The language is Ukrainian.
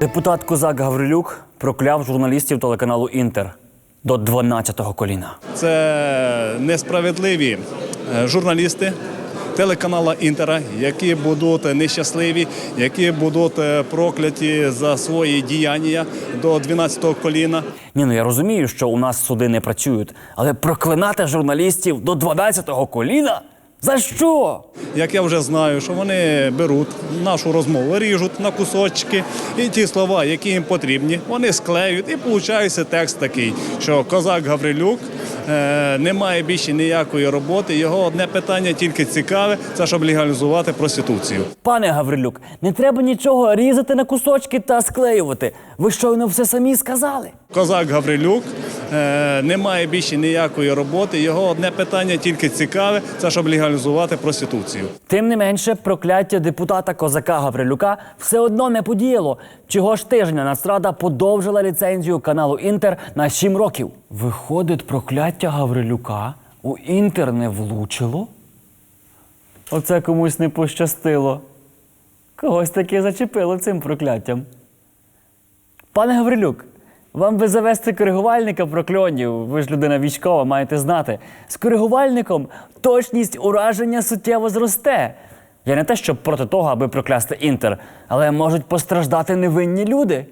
Депутат Козак Гаврилюк прокляв журналістів телеканалу Інтер до 12-го коліна. Це несправедливі е, журналісти телеканала Інтера, які будуть нещасливі, які будуть е, прокляті за свої діяння до 12-го коліна. Ні, ну я розумію, що у нас суди не працюють, але проклинати журналістів до 12-го коліна? За що? Як я вже знаю, що вони беруть нашу розмову, ріжуть на кусочки, і ті слова, які їм потрібні, вони склеюють, і виходить текст такий, що козак Гаврилюк е, не має більше ніякої роботи. Його одне питання тільки цікаве, це щоб легалізувати проституцію. Пане Гаврилюк, не треба нічого різати на кусочки та склеювати. Ви щойно все самі сказали. Козак Гаврилюк е, не має більше ніякої роботи. Його одне питання тільки цікаве, це щоб легалізувати проституцію. Тим не менше, прокляття депутата Козака Гаврилюка все одно не подіяло. Чого ж тижня Нацрада подовжила ліцензію каналу Інтер на 7 років. Виходить, прокляття Гаврилюка у Інтер не влучило? Оце комусь не пощастило. Когось таки зачепило цим прокляттям. Пане Гаврилюк, вам би завести коригувальника прокльонів. Ви ж людина військова, маєте знати. З коригувальником точність ураження суттєво зросте. Я не те, що проти того, аби проклясти інтер, але можуть постраждати невинні люди.